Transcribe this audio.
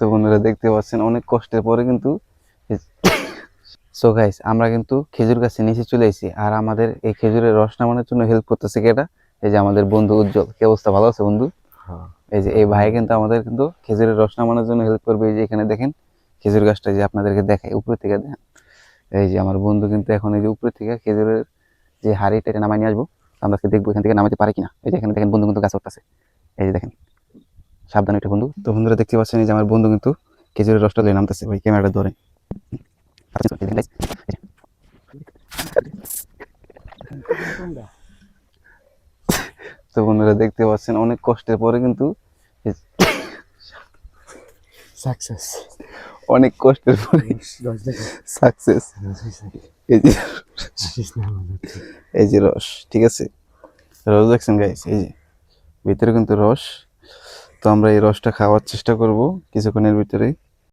তো বন্ধুরা দেখতে পাচ্ছেন অনেক কষ্টের পরে কিন্তু সো গাইস আমরা কিন্তু খেজুর গাছের নিচে চলে এসেছি। আর আমাদের এই খেজুরের রস নামানোর জন্য হেল্প করতেছে কেটা এই যে আমাদের বন্ধু উজ্জ্বল। কি অবস্থা? ভালো আছে বন্ধু? এই যে এই ভাই কিন্তু আমাদের কিন্তু খেজুরের রস নামানোর জন্য হেল্প করবে। এই যে এখানে দেখেন খেজুর গাছটা যে আপনাদেরকে দেখায় উপরে থেকে দেখেন। এই যে আমার বন্ধু কিন্তু এখন এই যে উপরে থেকে খেজুরের যে হাড়িটা এটা নামাই নিয়ে আসব। আমরা দেখব এখান থেকে নামাতে পারে কিনা। এই যে এখানে দেখেন বন্ধু কিন্তু গাছ উঠতেছে এই যে দেখেন সাবধান এটা বন্ধু তো বন্ধুরা দেখতে পাচ্ছেন এই যে আমার বন্ধু কিন্তু খেজুরের রসটা লিয়ে নামতেছে। ওই ক্যামেরাটা ধরে। তো বন্ধুরা দেখতে পাচ্ছেন অনেক কষ্টের পরে কিন্তু সাকসেস অনেক কষ্টের পরে সাকসেস এই যে এই যে রস ঠিক আছে? রস দেখছেন গাইস এই যে ভিতরে কিন্তু রস। তো আমরা এই রসটা খাওয়ার চেষ্টা করব কিছুক্ষণের ভিতরে